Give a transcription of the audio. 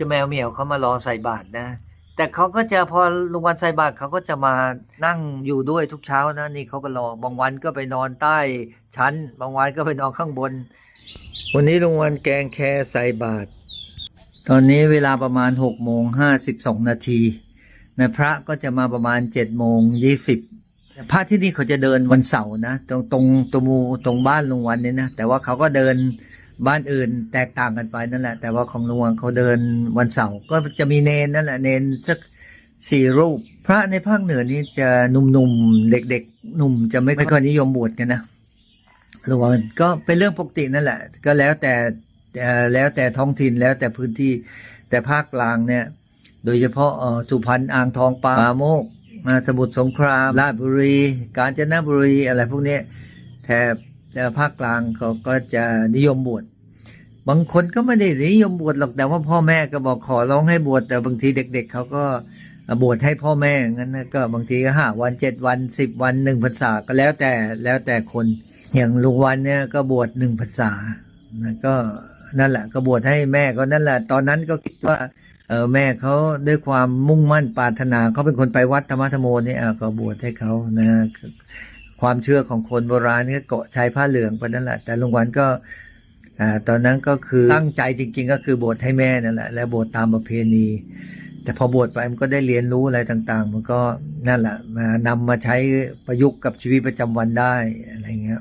จะแมวเหมียวเขามารอใส่บาตรนะ แต่เขาก็จะพอลงวันใส่บาตรเขาก็จะมานั่งอยู่ด้วยทุกเช้านะนี่เขาก็รอบางวันก็ไปนอนใต้ชั้น บางวันก็ไปนอนข้างบน วันนี้ลงวันแกงแคใส่บาตรตอนนี้เวลาประมาณหกโมงห้าสิบสองนาทีนะพระก็จะมาประมาณเจ็ดโมงยี่สิบพระที่นี่เขาจะเดินวันเสาร์นะ ตรงตรงตรงมูตรงบ้านลงวันเนี่ยนะ แต่ว่าเขาก็เดิน บ้านอื่นแตกต่างกันไปนั่นแหละ แต่ว่าของลุงเขาเดินวันเสาร์ก็จะมีเนนนั่นแหละเนนสักสี่รูป พระในภาคเหนือนี่จะหนุ่มๆเด็กๆหนุ่มจะไม่ค่อยนิยมบวชกันนะหลุงก็เป็นเรื่องปกตินั่นแหละ ก็แล้วแต่แล้วแต่ท้องถิ่นแล้วแต่พื้นที่แต่ภาคกลางเนี่ย โดยเฉพาะอ่อสุพรรณอ่างทองปาโมกมาสมุทรสงครามราชบุรี กาญจนบุรีอะไรพวกนี้แถบแต่ภาคกลางเขาก็จะนิยมบวช บางคนก็ไม่ได้นิยมบวชหรอกแต่ว่าพ่อแม่ก็บอกขอร้องให้บวชแต่บางทีเด็ก ๆเขาก็บวชให้พ่อแม่งั้นนะก็บางทีก็ห้าวันเจ็ดวันสิบวันหนึ่งพรรษาก็แล้วแต่แล้วแต่คนอย่างลุงวันเนี่ยก็บวชหนึ่งพรรษาก็นั่นแหละก็บวชให้แม่ก็นั่นแหละ ตอนนั้นก็คิดว่าเออแม่เขาด้วยความมุ่งมั่นปรารถนาเขาเป็นคนไปวัดธรรมธรรมโมเนี่ยอะก็บวชให้เขานะความเชื่อของคนโบราณก็เกาะชายผ้าเหลืองไปนั่นแหละแต่ลุงวันก็ อ่าตอนนั้นก็คือตั้งใจจริง ๆ ก็คือบวชให้แม่นั่นแหละและบวชตามประเพณี แต่พอบวชไปมันก็ได้เรียนรู้อะไรต่างๆ มันก็นั่นแหละมานำมาใช้ประยุกต์กับชีวิตประจำวันได้อะไรเงี้ย